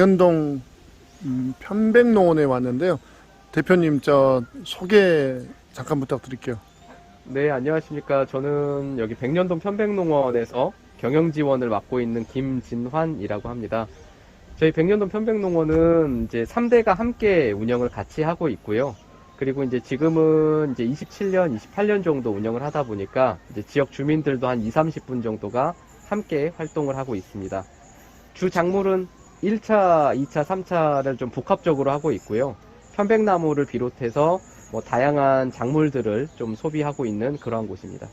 연동 음, 편백농원에 왔는데요. 대표님 저 소개 잠깐 부탁드릴게요. 네, 안녕하십니까. 저는 여기 백년동 편백농원에서 경영 지원을 맡고 있는 김진환이라고 합니다. 저희 백년동 편백농원은 이제 3대가 함께 운영을 같이 하고 있고요. 그리고 이제 지금은 이제 27년, 28년 정도 운영을 하다 보니까 이제 지역 주민들도 한 2, 30분 정도가 함께 활동을 하고 있습니다. 주 작물은 1차, 2차, 3차를 좀 복합적으로 하고 있고요. 편백나무를 비롯해서 뭐 다양한 작물들을 좀 소비하고 있는 그러한 곳입니다.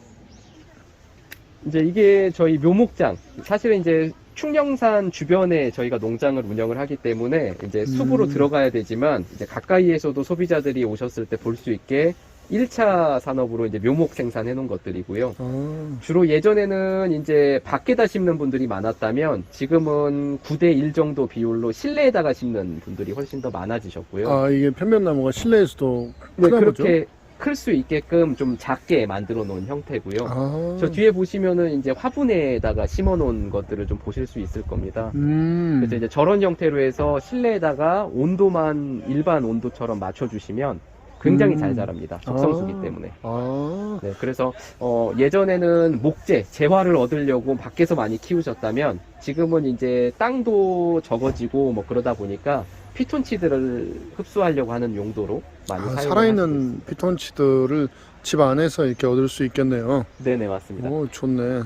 이제 이게 저희 묘목장. 사실은 이제 충령산 주변에 저희가 농장을 운영을 하기 때문에 이제 숲으로 음. 들어가야 되지만 이제 가까이에서도 소비자들이 오셨을 때 볼 수 있게 1차 산업으로 이제 묘목 생산해 놓은 것들이고요. 아, 주로 예전에는 이제 밖에다 심는 분들이 많았다면 지금은 9대 1 정도 비율로 실내에다가 심는 분들이 훨씬 더 많아지셨고요. 아, 이게 편백나무가 실내에서도 네, 크나 보죠? 그렇게 클 수 있게끔 좀 작게 만들어 놓은 형태고요. 아, 저 뒤에 보시면은 이제 화분에다가 심어 놓은 것들을 좀 보실 수 있을 겁니다. 음, 그래서 이제 저런 형태로 해서 실내에다가 온도만 일반 온도처럼 맞춰 주시면 굉장히 음. 잘 자랍니다. 적성수기 아. 때문에. 아, 네, 그래서 어, 예전에는 목재, 재화를 얻으려고 밖에서 많이 키우셨다면 지금은 이제 땅도 적어지고 뭐 그러다 보니까 피톤치드를 흡수하려고 하는 용도로 많이 아, 살아있는. 피톤치드를 집 안에서 이렇게 얻을 수 있겠네요. 네네 맞습니다. 오, 좋네.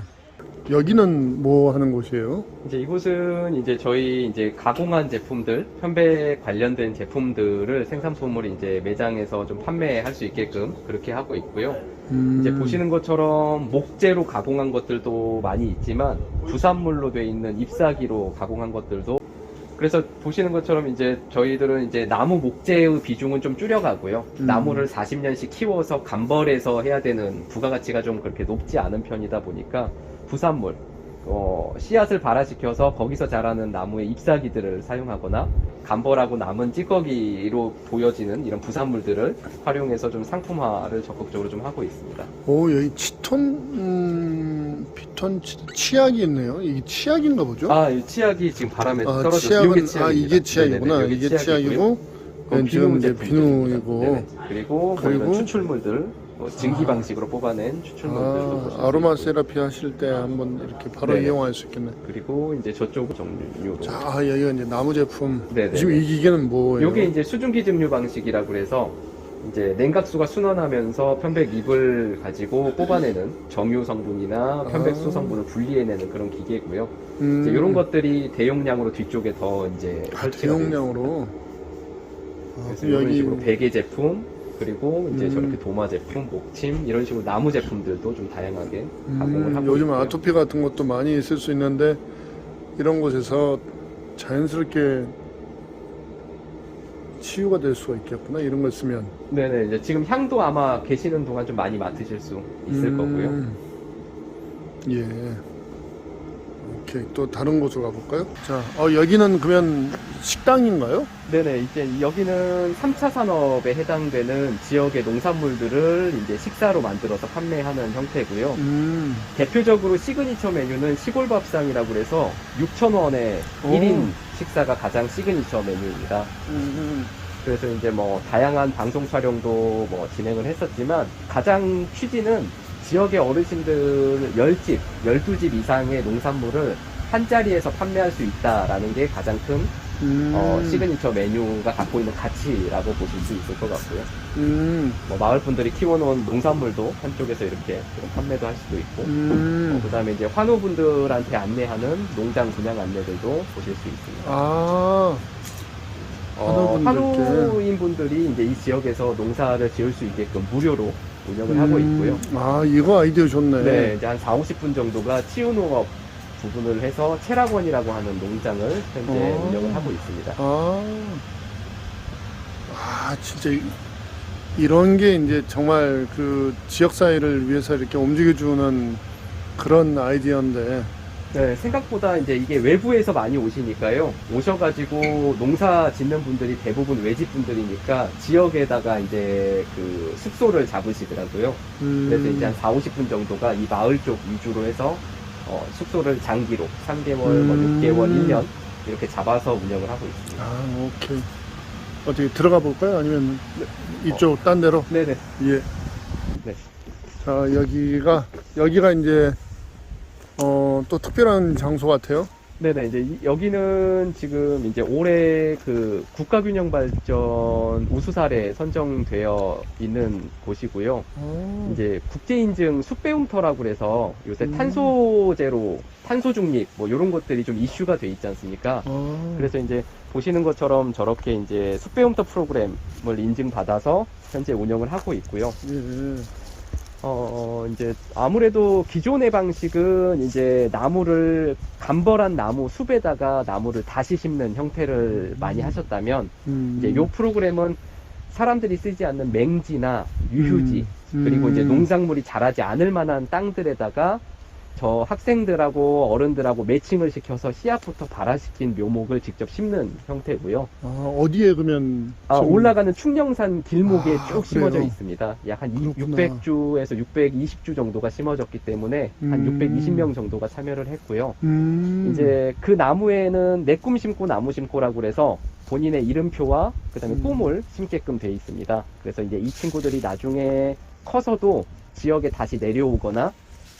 여기는 뭐 하는 곳이에요? 이제 이곳은 이제 저희 이제 가공한 제품들, 편백 관련된 제품들을 생산품을 이제 매장에서 좀 판매할 수 있게끔 그렇게 하고 있고요. 음, 이제 보시는 것처럼 목재로 가공한 것들도 많이 있지만 부산물로 돼 있는 잎사귀로 가공한 것들도 그래서 보시는 것처럼 이제 저희들은 이제 나무 목재의 비중은 좀 줄여가고요. 음. 나무를 40년씩 키워서 감벌해서 해야 되는 부가가치가 좀 그렇게 높지 않은 편이다 보니까 부산물, 어, 씨앗을 발화시켜서 거기서 자라는 나무의 잎사귀들을 사용하거나 감벌하고 남은 찌꺼기로 보여지는 이런 부산물들을 활용해서 좀 상품화를 적극적으로 좀 하고 있습니다. 오, 여기 치톤, 음, 피톤치드 치약이 있네요. 이게 치약인가 보죠? 아, 이 치약이 지금 바람에 아, 떨어져 치약은 아 이게 치약이구나. 네네네, 이게 여기 치약이고 그건 네. 비누이고 네네. 그리고 뭐 그리고 이런 추출물들 뭐 증기 방식으로 뽑아낸 추출물들도 보실 수 아, 아로마 있고. 세라피 하실 때 한번 이렇게 바로 네네. 이용할 수 있겠네. 그리고 이제 저쪽 종류로 자, 아, 여기가 이제 나무 제품. 네네. 지금 이 기계는 뭐예요? 요게 이제 수증기 증류 방식이라고 그래서 이제 냉각수가 순환하면서 편백 잎을 가지고 뽑아내는 정유 성분이나 편백수 아. 성분을 분리해내는 그런 기계고요. 음, 이제 이런 것들이 대용량으로 뒤쪽에 더 이제 아, 설치가 대용량으로. 아, 그래서 이런 여기 식으로 베개 제품 그리고 이제 음. 저렇게 도마 제품, 목침 이런 식으로 나무 제품들도 좀 다양하게 가공을 음, 하고 요즘 있고요. 아토피 같은 것도 많이 있을 수 있는데 이런 곳에서 자연스럽게 치유가 될 수가 있겠구나. 이런 걸 쓰면. 네네 이제 지금 향도 아마 계시는 동안 좀 많이 맡으실 수 있을 음, 거고요. 예. 오케이. 또 다른 곳으로 가볼까요? 자, 어, 여기는 그러면 식당인가요? 네네 이제 여기는 3차 산업에 해당되는 지역의 농산물들을 이제 식사로 만들어서 판매하는 형태고요. 음, 대표적으로 시그니처 메뉴는 시골밥상이라고 해서 6,000원에 오. 1인 식사가 가장 시그니처 메뉴입니다. 음, 그래서 이제 뭐 다양한 방송 촬영도 뭐 진행을 했었지만 가장 취지는 지역의 어르신들 10집, 12집 이상의 농산물을 한 자리에서 판매할 수 있다라는 게 가장 큰 음, 어, 시그니처 메뉴가 갖고 있는 가치라고 보실 수 있을 것 같고요. 음, 뭐 마을 분들이 키워놓은 농산물도 한쪽에서 이렇게 좀 판매도 할 수도 있고, 음. 그 다음에 이제 환우분들한테 안내하는 농장 분양 안내들도 보실 수 있습니다. 아, 어. 환우인 분들이 이제 이 지역에서 농사를 지을 수 있게끔 무료로 운영을 하고 있고요. 음, 아, 이거 아이디어 좋네. 네, 이제 한 4, 50분 정도가 치유농업 부분을 해서 체락원이라고 하는 농장을 현재 어. 운영을 하고 있습니다. 아, 아, 진짜 이- 이런 게 이제 정말 그 지역 사회를 위해서 이렇게 움직여주는 그런 아이디어인데, 네, 생각보다 이제 이게 외부에서 많이 오시니까요. 오셔가지고 농사 짓는 분들이 대부분 외집 분들이니까 지역에다가 이제 그 숙소를 잡으시더라고요. 음, 그래서 이제 한 4, 50분 정도가 이 마을 쪽 위주로 해서 어, 숙소를 장기로 3개월, 뭐 음. 6개월, 1년 이렇게 잡아서 운영을 하고 있습니다. 아, 오케이. 어떻게 들어가 볼까요? 아니면 이쪽 딴 데로? 네네. 예. 네. 자, 여기가, 여기가 이제, 어, 또 특별한 장소 같아요. 네네. 이제 이- 여기는 지금 이제 올해 그 국가균형 발전 우수사례 선정되어 있는 곳이고요. 아, 이제 국제인증 숲배움터라고 그래서 요새 음. 탄소제로, 탄소 중립 뭐 이런 것들이 좀 이슈가 돼 있지 않습니까? 아, 그래서 이제 보시는 것처럼 저렇게 이제 숲배움터 프로그램을 인증받아서 현재 운영을 하고 있고요. 예. 어, 이제 아무래도 기존의 방식은 이제 나무를 감벌한 나무 숲에다가 나무를 다시 심는 형태를 많이 하셨다면 음. 이제 요 프로그램은 사람들이 쓰지 않는 맹지나 유휴지 음. 그리고 이제 음. 농작물이 자라지 않을 만한 땅들에다가 저 학생들하고 어른들하고 매칭을 시켜서 씨앗부터 발화시킨 묘목을 직접 심는 형태고요. 아, 어디에 그러면. 아, 좀- 올라가는 충령산 길목에 아, 쭉 심어져 그래요? 있습니다. 약 한 그렇구나. 600주에서 620주 정도가 심어졌기 때문에 한 음. 620명 정도가 참여를 했고요. 음. 이제 그 나무에는 내 꿈 심고 나무 심고라고 그래서 본인의 이름표와 그다음에 음. 꿈을 심게끔 돼 있습니다. 그래서 이제 이 친구들이 나중에 커서도 지역에 다시 내려오거나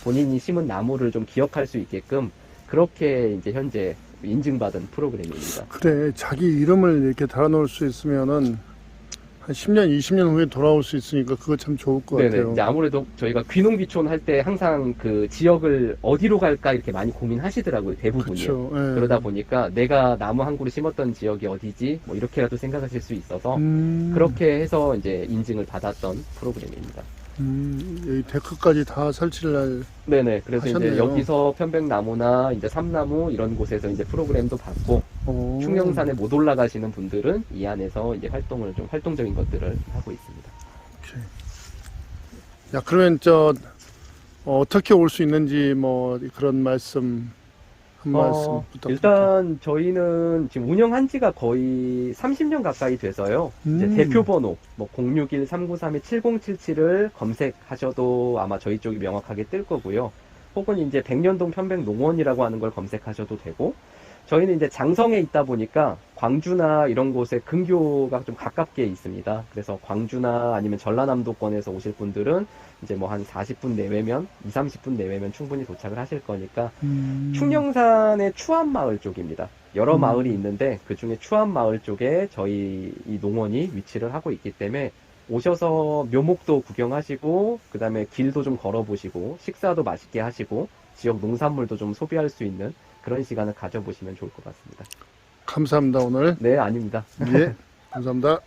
본인이 심은 나무를 좀 기억할 수 있게끔 그렇게 이제 현재 인증받은 프로그램입니다. 그래, 자기 이름을 이렇게 달아놓을 수 있으면은 한 10년, 20년 후에 돌아올 수 있으니까 그거 참 좋을 것 네네. 같아요. 이제 아무래도 저희가 귀농귀촌 할 때 항상 그 지역을 어디로 갈까 이렇게 많이 고민하시더라고요. 대부분이 요. 그렇죠. 예. 그러다 보니까 내가 나무 한 그루 심었던 지역이 어디지? 뭐 이렇게라도 생각하실 수 있어서 음, 그렇게 해서 이제 인증을 받았던 프로그램입니다. 음, 여기 데크까지 다 설치를 할. 네네. 그래서 이제 하셨네요. 여기서 편백나무나 이제 삼나무 이런 곳에서 이제 프로그램도 받고 어, 충령산에 못 올라가시는 분들은 이 안에서 이제 활동을 좀 활동적인 것들을 하고 있습니다. 오케이. 야, 그러면 저 어, 떻게 올 수 있는지 뭐 그런 말씀 한 말씀 어, 부탁드릴게요. 일단 저희는 지금 운영한 지가 거의 30년 가까이 돼서요. 이제 음. 대표 번호 뭐 061-393-7077을 검색하셔도 아마 저희 쪽이 명확하게 뜰 거고요. 혹은 이제 백년동 편백 농원이라고 하는 걸 검색하셔도 되고 저희는 이제 장성에 있다 보니까 광주나 이런 곳에 근교가 좀 가깝게 있습니다. 그래서 광주나 아니면 전라남도권에서 오실 분들은 이제 뭐 한 40분 내외면, 2, 30분 내외면 충분히 도착을 하실 거니까 음, 충령산의 추암마을 쪽입니다. 여러 음. 마을이 있는데 그 중에 추암마을 쪽에 저희 이 농원이 위치를 하고 있기 때문에 오셔서 묘목도 구경하시고 그다음에 길도 좀 걸어보시고 식사도 맛있게 하시고 지역 농산물도 좀 소비할 수 있는 그런 시간을 가져보시면 좋을 것 같습니다. 감사합니다 오늘. 네, 아닙니다. 예, 감사합니다.